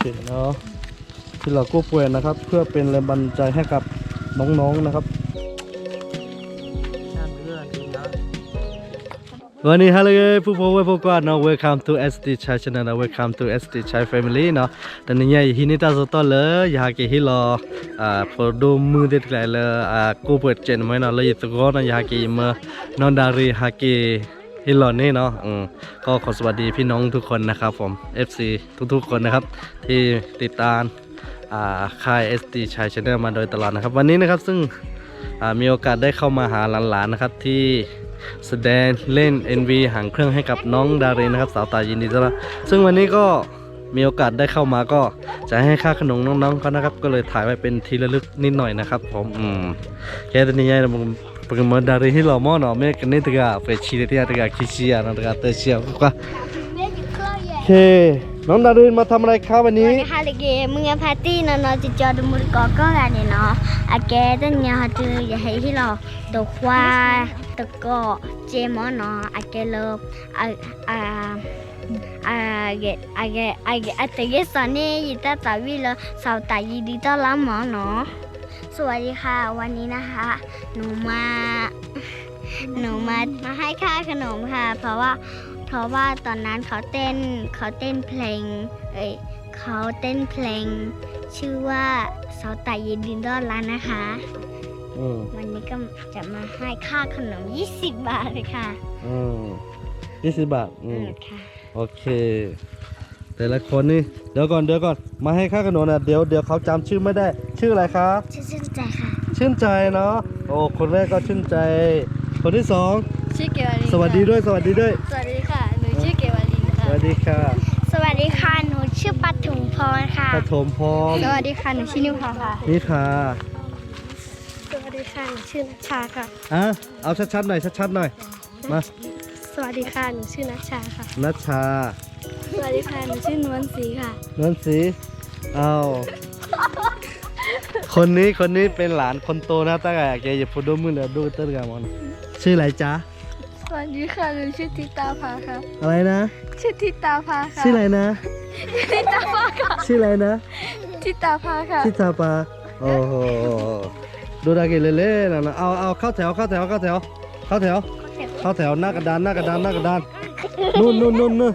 เคเนาะที่เรากู้ป่วยนะครับ เพื่อเป็นแรงบันดาลใจให้กับน้องๆนะครับวันนี้ฮัลโหลผู้พบผู้กวนเนาะ welcome to SD Chai channel นะ welcome to SD Chai family เนาะตอนนี้ยฮินิตาสตอเลยอยากให้เราอ่าพอดูมือเด็ดไกลเลยอ่ากูเปิดเจนไหมเนาะเลยตะโกนอยากให้มานอนดารีฮักกี้ ฮิลอนนี่เนาะอืมก็ขอสวัสดีพี่น้องทุกคนนะครับผม FC ทุกๆคนนะครับ ที่ติดตามอ่าค่าย SD Chai channel มาโดยตลอดนะครับ วันนี้นะครับซึ่งอ่ามีโอกาสได้เข้ามาหาหลานๆนะครับที่แสดงเล่น NV หางเครื่องให้กับน้องดารินนะครับสาวตายินดีต้อนรับซึ่งวันนี้ก็มีโอกาสได้เข้ามาก็จะให้ค่าขนมน้องๆเขานะครับ ก็เลยถ่ายไว้เป็นทีระลึกนิดหน่อยนะครับผมอืมแค่ตอนนี้นะผมเป็นมาดารินที่เรามอเนาะไม่กันนี่ตะกาไปชีเตียายก็โอเคน้องดารินมาทำอะไรครับวันนี้ Hari lagi mengen parti nono cica demur koko kan ni no. Ake tu nya hatu ya hei hi lo. To kwa to ko je mo no ake lo a a a ge a ge a ge a te ge sa ni yi ta ta wi lo sa ta yi di ta la mo no. สวัสดีค่ะ วันนี้นะคะ หนูมา หนูมามาให้ค่าขนมค่ะ เพราะว่าเพราะว่าตอนนั้นเขาเต้นเขาเต้นเพลง เอ้ยเขาเต้นเพลง ชื่อว่าเสาไต่ยินดีต้อนรับนะคะอืมวันนี้ก็จะมาให้ค่าขนม 20 บาทเลยค่ะ อืมยี่สิบบาท อืมค่ะ โอเค แต่ละคนนี่เดี๋ยวก่อนเดี๋ยวก่อนมาให้ค่าขนมนะเดี๋ยวเดี๋ยวเขาจำชื่อไม่ได้ ชื่ออะไรครับชื่นใจค่ะ ชื่นใจเนาะโอ้คนแรกก็ชื่นใจ คนที่สองชื่อเกวลินสวัสดีด้วยสวัสดีด้วย สวัสดีค่ะ หนูชื่อเกวลินสค่ะ วัสดีค่ะสวัสดีค่ะ หนูชื่อปัทุมพรค่ะ ปฐมพรสวัสดีค่ะ หนูชื่อนิวพาค่ะ นิทาสวัสดีค่ะ หนูชื่อนัชชาค่ะ อะเอาชัดๆหน่อยชัดๆหน่อยมาสวัสดีค่ะ หนูชื่อนัชชาค่ะนัชชา สวัสดีค่ะหนูชื่อนวลศรีค่ะนันสีเอาคนนี้คนนี้เป็นหลานคนโตนะตั้งแต่แกจะพูดดูมือเลยดูตั้งแต่มันชื่ออะไรจ๊ะ สวัสดีค่ะหนูชื่อทิตาภาค่ะอะไรนะ ชื่อทิตาภาค่ะ ชื่ออะไรนะ ทิตาภาค่ะ ชื่ออะไรนะทิตาภาค่ะทิตาปาโอ้โหดูดาเกเล่ๆนะนะเอาเอาเข้าแถวเข้าแถวเข้าแถวเข้าแถวเข้าแถวหน้ากระดานหน้ากระดานหน้ากระดานนู่นนู่นนู่นนู่น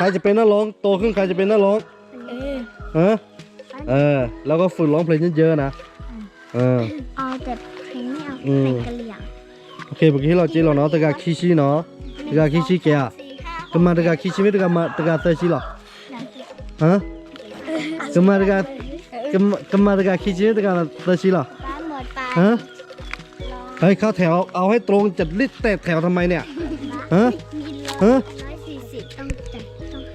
ใครจะเป็นนักร้องโตขึ้นใครจะเป็นนักร้องเออฮะเออ แล้วก็ฝึกร้องเพลงเยอะๆนะเออเอาแต่เพลงไม่เอาอืเพลมงกะเหรี่ยงโอเคเมื่อกี้เราจีเราเนาะตะกาคิชิเนาะตะกาคิชิแกอะกมาตะกาคิชิไม่ตะกามาตะกาเตชิหรอฮะกมาตะกากมกมาตะกาคิชิไม่ตะกาเตชิหรอป้าหมดไปฮะเฮ้ยเข้าแถวเอาให้ตรงจัดลิดแตกแถวทำไมเนี่ยฮะมีร้อยฮะ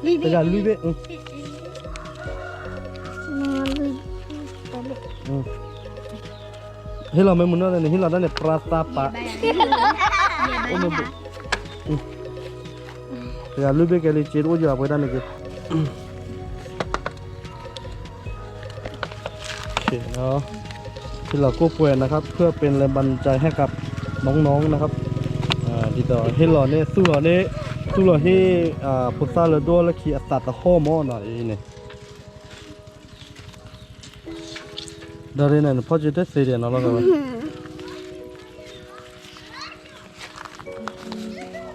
งอย่างว่านั่นดีด้วยดีต่อเราไม่ใช่เลยโอเคแล้วก็คิดที่อาบคิดที่แกเลยมั้ยคราวนี้เดี๋ยวปากกามาปากกามาดาริสาให้เราแล้วนะเด้อืมโอเคเฮ้ยดินก็ให้ช่วยเฮ้ยกันไปที่ช่วยเลยปานนะตะกาลุยตะกาให้เราตะกาตะกาลุยเบ็ดลุยตะกาลุยเบ็ดอืมนอนลุยตะลุกอืมให้เราไม่มุนนั่นเลยให้เราได้เนี่ยปราตาปะโอ้โหตะกาลุยเบ็ดแกเลยเจ็ดโอ้ยอย่าไปด้านนี้กันโอเคเนาะที่เรากู้ป่วยนะครับ เพื่อเป็นแรงบันดาลใจให้กับน้องๆนะครับอ่าดีต่อให้เราเนี่ยสู้เราเนี่ยสู้เราให้อ่าพุทธาเราด้วยแล้วขี่อัตตาตะข้อมอหน่อยเนี่ย ดารินันพ่อจะได้เสียเนาะแล้วกัน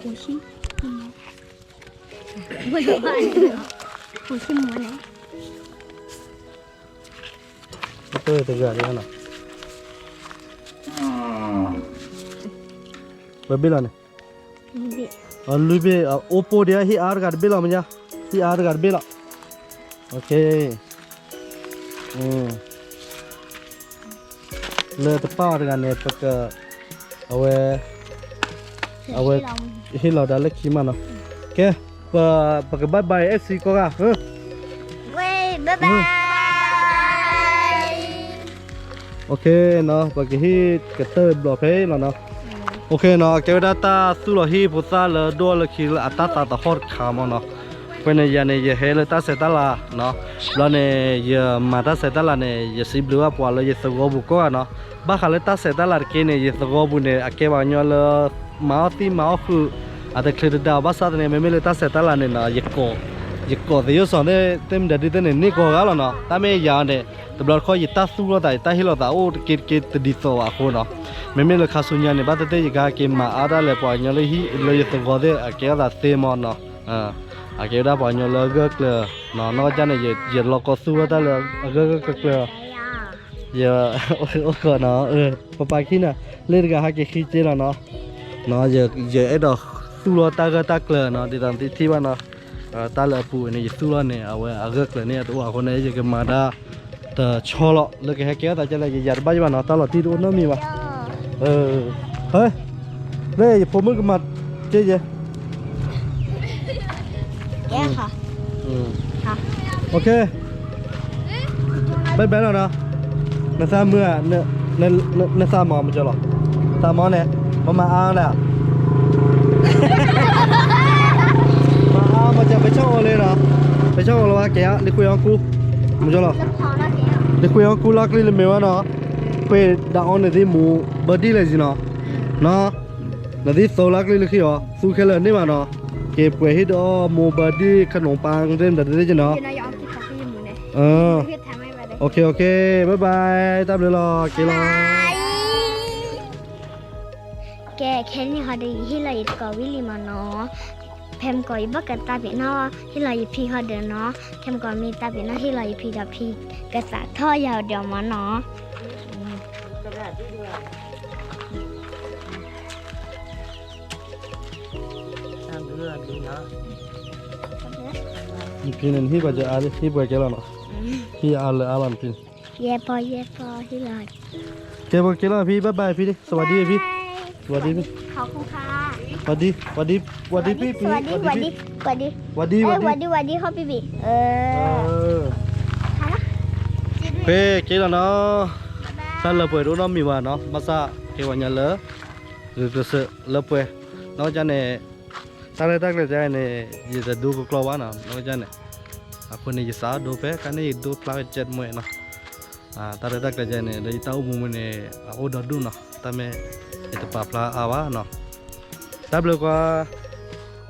หูชิไม่ได้หูชิมัวไหนตัวตัวกันนี่นะเบบี้ ล่ะเนี่ยบิอ๋อลุยเบอโอโปเดียฮีอาร์กัดเบล่ะมั้ยจ๊ะฮีอาร์กัดเบล่ะโอเคอืมเลอะตะป้ากันเนี่ยปะกะเอาไว้เอาไว้ฮีเราได้เล็กขี้มันเนาะโอเคปะปะกะบายบายเอฟซีก็กะเออเว้ยบ๊ายบายโอเคเนาะปะกะฮีกะเตอร์บล็อกเพย์เนาะ โอเคเนาะเกวดาตาสุโลฮีพุซาเลดัวเลคิลอัตตาตาตะฮอดคามเนาะเพิ่นยาเนี่ยเฮเลตาเซตาลาเนาะแล้วเนี่ยยมาตาเซตาลาเนี่ยยสิบลัวปวาเลยยสกอบุก็เนาะบ้าขะเลตาเซตาลาเกเนี่ยยสกอบุเนี่ยอเกวาญอลมาติมาฟูอะตะคลิดดาบาซาเนี่ยเมเมเลตาเซตาลาเนี่ยนะยกอ ยก dịch cổ thì yếu sòn đấy tem để đi tên này nico gá là nó ta mới giờ này tập đoàn coi dịch ta su lo tại ta hi lo ta ô kê kê từ đi tàu à khô nó mình mới là khá su nhà này bắt tới dịch gá kê mà ở đó là bỏ nhau lấy hi lấy từ gọi đấy à kéo là xe mòn nó à à kéo đó bỏ nhau lấy gớt lừa nó nó cho này dịch dịch lo có su ta là gớt gớt lừa giờ ô còn nó ừ papa khi na lên gà hai cái khi chơi là nó nó giờ giờ ấy đó tu lo ta gơ ta lừa nó thì làm thì thi ba nó ตาลปูเนี่ตู้ละเนี่ยเอาไว้อากาศเนี่ยตัวคนนี้จะเกิดมาได้แต่ชอละเลิกให้แกแต่จะเลยยัดบ้านบ้านตาลที่ตัวนั้นมีวะเออเฮ้ยเร่ผมมึงก็มาเจ๊เจ๊แกค่ะค่ะโอเคบ๊าบาแล้วนะนาซาเมื่อเนเนเนซามอมันจะหรอซามอเนี่ยมามาอ้างแล้ว จะไปเช่าเลยเหรอไปเช่าแล้วว่าแกลิคุยอังกูมึจะหรอดิคุยอังกูลักลิลเมวะเนาะคุยดาวในที่มูเบอร์ดี้เลยสิเนาะเนาะในที่โซลักลิลขี้อ๋อสู้คเลนี่มาเนาะเก็บเให้ดอมูเบอร์ดี้ขนมปังเรื่องแต่ได้จะเนาะเออโอเคโอเคบ๊ายบายตามเลยรอเกลอแกแค่นี้ค่ะด้ให้เราอีกกวิลิมาเนาะ แพมก่อยบกกะตาเปนาะที่เราอีพีเขาเดินเนาะแพมก่อยมีตาเปนาที่เราอีพีดับพีกระสาท่อยาวเดียวมาเนาะพินฮีบจะอาฮีบเกลอเนาะฮีอาลอาลันพินเย่พอเย่พอที่เราเกบเกลอพี่บ๊ายบายพี่ดิสวัสดีพี่สวัสดีพี่ขอบคุณค่ะ วัสดีสวัสดีสวัสดีพี่ ส พี่ วัสดีสวัสดีสวัสดี สวัสดีส เอ้ วั ย ส ส ดี วัสดีสวัสดีเขาปีบีเอ เอ อ อเฮ้เกลอเนาะ ถ้าเราเปิดรู้น้องมีว่าเนาะมาซาเกวันยาเลอหรือก็เสเราเปิดน้องจันเนี่ยตาเลยตาเลยจันเนี่ยยี่จะดูก็กลัวว่านะน้องจันเนี่ยอ่ะคนนี้จะสาดูไปกันนี่ดูพลาดเจ็ดมวยเนาะอ่าตาเลยตาเลยจันเนี่ยเลยตาอุ้มมันเนี่ยอ่ะโอ้ดอดูเนาะแต่เมื่อไอ้ตัวปลาพลาอาวะ W 瓜